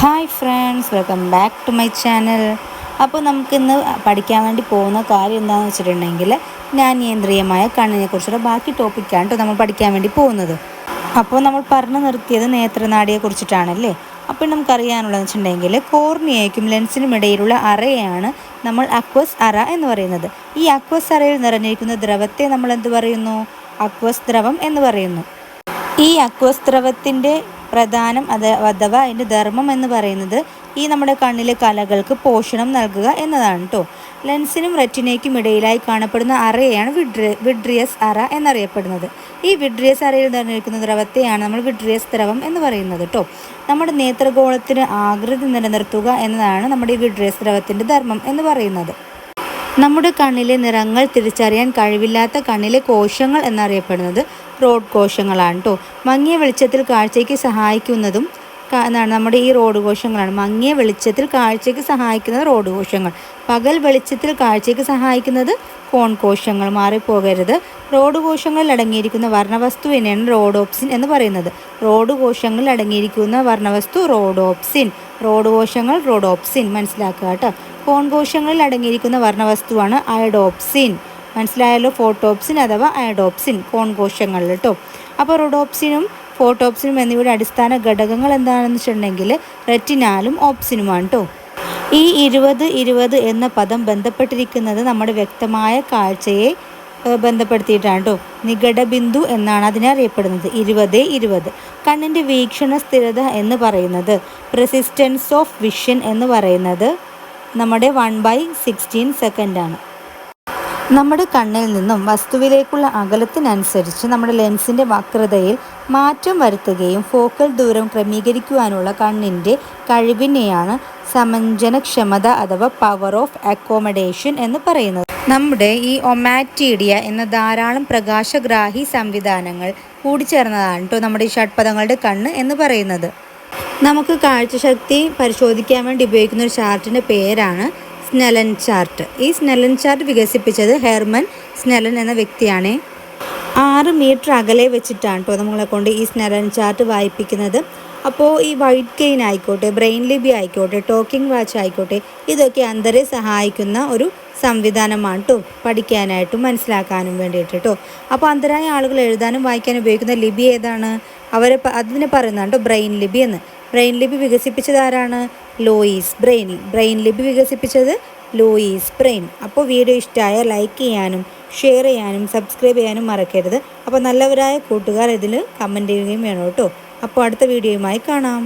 Hi friends welcome back to my channel അപ്പോൾ നമുക്കിന്ന് പഠിക്കാൻ വേണ്ടി പോകുന്ന കാര്യം എന്താണെന്ന് വെച്ചിട്ടുണ്ടെങ്കിൽ ജ്ഞാനേന്ദ്രിയമായ കണ്ണിനെക്കുറിച്ചുള്ള ബാക്കി ടോപ്പിക്കാണ് കേട്ടോ നമ്മൾ പഠിക്കാൻ വേണ്ടി പോകുന്നത്. അപ്പോൾ നമ്മൾ പറഞ്ഞു നിർത്തിയത് നേത്രനാടിയെ കുറിച്ചിട്ടാണല്ലേ? അപ്പോൾ നമുക്കറിയാനുള്ളതെന്ന് വെച്ചിട്ടുണ്ടെങ്കിൽ കോർണിയയ്ക്കും ലെൻസിനും ഇടയിലുള്ള അറയാണ് നമ്മൾ അക്വസ് അറ എന്ന് പറയുന്നത്. ഈ അക്വസ് അറയിൽ നിറഞ്ഞിരിക്കുന്ന ദ്രവത്തെ നമ്മൾ എന്ത് പറയുന്നു? അക്വസ് ദ്രവം എന്ന് പറയുന്നു. ഈ അക്വസ് ദ്രവത്തിന്റെ പ്രധാനം അത് അഥവാ അതിന്റെ ധർമ്മം എന്ന് പറയുന്നത് ഈ നമ്മുടെ കണ്ണിലെ കലകൾക്ക് പോഷണം നൽകുക എന്നതാണ് കേട്ടോ ലെൻസിനും റെറ്റിനയ്ക്കും ഇടയിലായി കാണപ്പെടുന്ന അറയാണ് വിഡ്രി വിഡ്രിയസ് അറ എന്നറിയപ്പെടുന്നത്. ഈ വിഡ്രിയസ് അറയിൽ നിറഞ്ഞിരിക്കുന്ന ദ്രവത്തെയാണ് നമ്മൾ വിഡ്രിയസ് ദ്രവം എന്ന് പറയുന്നത് കേട്ടോ നമ്മുടെ നേത്രഗോളത്തിന് ആകൃതി നിലനിർത്തുക എന്നതാണ് നമ്മുടെ ഈ വിഡ്രിയസ് ദ്രവത്തിന്റെ ധർമ്മം എന്ന് പറയുന്നത്. നമ്മുടെ കണ്ണിലെ നിറങ്ങൾ തിരിച്ചറിയാൻ കഴിവില്ലാത്ത കണ്ണിലെ കോശങ്ങൾ എന്നറിയപ്പെടുന്നത് റോഡ് കോശങ്ങളാണ് കേട്ടോ മങ്ങിയ വെളിച്ചത്തിൽ കാഴ്ചയ്ക്ക് സഹായിക്കുന്നതും എന്താണ് നമ്മുടെ ഈ റോഡ് കോശങ്ങളാണ്. മങ്ങിയ വെളിച്ചത്തിൽ കാഴ്ചയ്ക്ക് സഹായിക്കുന്നത് റോഡ് കോശങ്ങൾ. പകൽ വെളിച്ചത്തിൽ കാഴ്ചയ്ക്ക് സഹായിക്കുന്നത് കോൺ കോശങ്ങൾ. മാറിപ്പോകരുത്. റോഡ് കോശങ്ങളിൽ അടങ്ങിയിരിക്കുന്ന വർണവസ്തുവിനെയാണ് റോഡോപ്സിൻ എന്ന് പറയുന്നത്. റോഡ് കോശങ്ങളിൽ അടങ്ങിയിരിക്കുന്ന വർണവസ്തു റോഡോപ്സിൻ. റോഡ് കോശങ്ങൾ റോഡോപ്സിൻ. മനസ്സിലാക്കുക കേട്ടോ കോൺ കോശങ്ങളിൽ അടങ്ങിയിരിക്കുന്ന വർണവസ്തുവാണ് അയഡോപ്സിൻ. മനസ്സിലായല്ലോ ഫോട്ടോപ്സിൻ അഥവാ അയഡോപ്സിൻ കോൺ കോശങ്ങളിൽ കേട്ടോ അപ്പോൾ റൊഡോപ്സിനും ഫോട്ടോപ്സിനും എന്നിവയുടെ അടിസ്ഥാന ഘടകങ്ങൾ എന്താണെന്ന് വെച്ചിട്ടുണ്ടെങ്കിൽ റെറ്റിനാലും ഓപ്സിനുമാണ് കേട്ടോ ഈ ഇരുപത് ഇരുപത് എന്ന പദം ബന്ധപ്പെട്ടിരിക്കുന്നത് നമ്മുടെ വ്യക്തമായ കാഴ്ചയെ ബന്ധപ്പെടുത്തിയിട്ടാണ് കേട്ടോ നികടബിന്ദു എന്നാണ് അതിനെ അറിയപ്പെടുന്നത്. ഇരുപത് ഇരുപത്. കണ്ണിന്റെ വീക്ഷണ സ്ഥിരത എന്ന് പറയുന്നത് പ്രസിസ്റ്റൻസ് ഓഫ് വിഷൻ എന്ന് പറയുന്നത് നമ്മുടെ വൺ ബൈ സിക്സ്റ്റീൻ സെക്കൻഡാണ് നമ്മുടെ കണ്ണിൽ നിന്നും വസ്തുവിലേക്കുള്ള അകലത്തിനനുസരിച്ച് നമ്മുടെ ലെൻസിന്റെ വക്രതയിൽ മാറ്റം വരുത്തുകയും ഫോക്കൽ ദൂരം ക്രമീകരിക്കുവാനുള്ള കണ്ണിന്റെ കഴിവിനെയാണ് സമഞ്ജനക്ഷമത അഥവാ പവർ ഓഫ് അക്കോമഡേഷൻ എന്ന് പറയുന്നത്. നമ്മുടെ ഈ ഒമാറ്റീഡിയ എന്ന ധാരാളം പ്രകാശഗ്രാഹി സംവിധാനങ്ങൾ കൂടിച്ചേർന്നതാണ് കേട്ടോ നമ്മുടെ ഈ ഷഡ്പദങ്ങളുടെ കണ്ണ് എന്ന് പറയുന്നത്. നമുക്ക് കാഴ്ചശക്തി പരിശോധിക്കാൻ വേണ്ടി ഉപയോഗിക്കുന്ന ഒരു ചാർട്ടിന്റെ പേരാണ് സ്നെലൻ ചാർട്ട് ഈ സ്നെലൻ ചാർട്ട് വികസിപ്പിച്ചത് ഹെർമൻ സ്നെലൻ എന്ന വ്യക്തിയാണ്. ആറ് മീറ്റർ അകലെ വെച്ചിട്ടാണ് കേട്ടോ നമ്മളെ കൊണ്ട് ഈ സ്നെലൻ ചാർട്ട് വായിപ്പിക്കുന്നത്. അപ്പോൾ ഈ വൈറ്റ് കെയിൻ ആയിക്കോട്ടെ ബ്രെയിൻ ലിബി ആയിക്കോട്ടെ ടോക്കിംഗ് വാച്ച് ആയിക്കോട്ടെ ഇതൊക്കെ അന്തരെ സഹായിക്കുന്ന ഒരു സംവിധാനമാണ് കേട്ടോ പഠിക്കാനായിട്ടും മനസ്സിലാക്കാനും വേണ്ടിയിട്ട് കേട്ടോ അപ്പോൾ അന്തരായ ആളുകൾ എഴുതാനും വായിക്കാനും ഉപയോഗിക്കുന്ന ലിപി ഏതാണ്? അവരെ അതിനെ പറയുന്നതാണ് കേട്ടോ ബ്രെയിൻ ലിപി എന്ന്. ബ്രെയിൻ ലിപി വികസിപ്പിച്ചത് ആരാണ്? Lois brainy. ബ്രെയിൻ ലിപി വികസിപ്പിച്ചത് ലോയിസ് ബ്രെയിൻ. അപ്പോൾ വീഡിയോ ഇഷ്ടമായ ലൈക്ക് ചെയ്യാനും ഷെയർ ചെയ്യാനും സബ്സ്ക്രൈബ് ചെയ്യാനും മറക്കരുത്. അപ്പോൾ നല്ലവരായ കൂട്ടുകാർ ഇതിൽ കമന്റ് ചെയ്യുകയും വേണം കേട്ടോ. അപ്പോൾ അടുത്ത വീഡിയോയുമായി കാണാം.